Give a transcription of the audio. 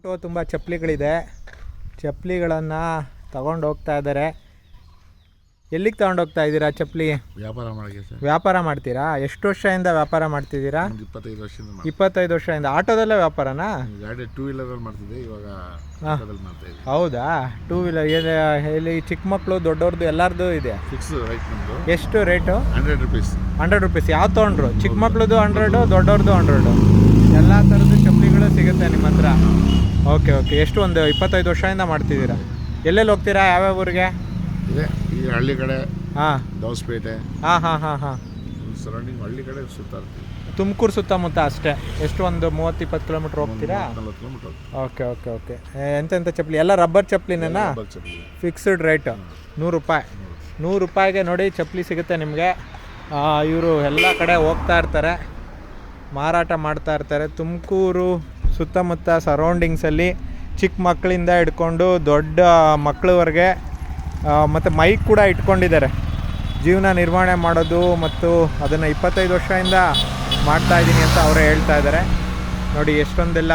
Auto ತುಂಬ ಚಪ್ಪಲಿಗಳಿದೆ. ಚಪ್ಪಲಿಗಳನ್ನು ತಗೊಂಡು ಹೋಗ್ತಾ ಇದ್ದಾರೆ. ಎಲ್ಲಿಗೆ ತಗೊಂಡು ಹೋಗ್ತಾ ಇದ್ದೀರಾ ಚಪ್ಪಲಿ? ವ್ಯಾಪಾರ ಮಾಡೋಕ್ಕೆ ಸರ್. ವ್ಯಾಪಾರ ಮಾಡ್ತೀರಾ? ಎಷ್ಟು ವರ್ಷದಿಂದ ವ್ಯಾಪಾರ ಮಾಡ್ತಿದ್ದೀರಾ? ಒಂದು ಇಪ್ಪತ್ತೈದು ವರ್ಷದಿಂದ ಇಪ್ಪತ್ತೈದು ವರ್ಷದಿಂದ. ಆಟೋದಲ್ಲೇ ವ್ಯಾಪಾರನಾ? ಗಾಡಿ ಟೂ ವೀಲರಲ್ಲಿ ಮಾಡ್ತಿದ್ದೆ ಇವಾಗ. ಆಟೋದಲ್ಲಿ ಮಾಡ್ತಾ ಹೌದಾ? ಟೂ ವೀಲರ್ ಇಲ್ಲಿ ಚಿಕ್ಕ ಮಕ್ಕಳು ದೊಡ್ಡವ್ರದ್ದು ಎಲ್ಲರದ್ದು ಇದೆ? ಫಿಕ್ಸ್ ರೈಟ್ ನಮ್ಮದು ಎಷ್ಟು rate hundred rupees hundred rupees ಯಾವ ತೊಗೊಂಡ್ರು? ಚಿಕ್ಕ ಮಕ್ಳದ್ದು ಹಂಡ್ರೆಡು ದೊಡ್ಡವ್ರದ್ದು ಹಂಡ್ರೆಡು ಎಲ್ಲ ಥರದ ಚಪ್ಪಲಿಗಳು ಸಿಗುತ್ತೆ ನಿಮ್ಮ ಹತ್ರ. ಓಕೆ ಓಕೆ ಎಷ್ಟು ಒಂದು ಇಪ್ಪತ್ತೈದು ವರ್ಷದಿಂದ ಮಾಡ್ತಿದ್ದೀರಾ? ಎಲ್ಲೆಲ್ಲಿ ಹೋಗ್ತೀರಾ? ಯಾವ್ಯಾವ ಊರಿಗೆ? ಇದೆ ಈ ಹಳ್ಳಿ ಕಡೆ ಹಾಂ. ದೋಸ್ಪೇಟೆ ಹಾಂ ಹಾಂ ಹಾಂ ಹಾಂ. ಸರೌಂಡಿಂಗ್ ಹಳ್ಳಿ ಕಡೆ ತುಮಕೂರು ಸುತ್ತಮುತ್ತ ಅಷ್ಟೇ. ಎಷ್ಟು ಒಂದು ಮೂವತ್ತು ಇಪ್ಪತ್ತು ಕಿಲೋಮೀಟ್ರ್ ಹೋಗ್ತೀರಾ? ನಲ್ವತ್ತು ಕಿಲೋಮೀಟರ್ ಓಕೆ ಓಕೆ ಓಕೆ ಎಂತೆಂಥ ಚಪ್ಪಲಿ? ಎಲ್ಲ ರಬ್ಬರ್ ಚಪ್ಪಲಿನೇನಾ? ಫಿಕ್ಸ್ಡ್ ರೇಟ್ ನೂರು ರೂಪಾಯಿ. ನೂರು ರೂಪಾಯಿಗೆ ನೋಡಿ ಚಪ್ಪಲಿ ಸಿಗುತ್ತೆ ನಿಮಗೆ. ಇವರು ಎಲ್ಲ ಕಡೆ ಹೋಗ್ತಾ ಇರ್ತಾರೆ. ಮಾರಾಟ ಮಾಡ್ತಾ ಇರ್ತಾರೆ. ತುಮಕೂರು ಸುತ್ತಮುತ್ತ ಸರೌಂಡಿಂಗ್ಸಲ್ಲಿ ಚಿಕ್ಕ ಮಕ್ಕಳಿಂದ ಹಿಡ್ಕೊಂಡು ದೊಡ್ಡ ಮಕ್ಕಳವರೆಗೆ ಮತ್ತು ಮೈಕ್ ಕೂಡ ಇಟ್ಕೊಂಡಿದ್ದಾರೆ. ಜೀವನ ನಿರ್ವಹಣೆ ಮಾಡೋದು ಮತ್ತು ಅದನ್ನು ಇಪ್ಪತ್ತೈದು ವರ್ಷದಿಂದ ಮಾಡ್ತಾ ಇದ್ದೀನಿ ಅಂತ ಅವರೇ ಹೇಳ್ತಾ ಇದ್ದಾರೆ. ನೋಡಿ ಎಷ್ಟೊಂದೆಲ್ಲ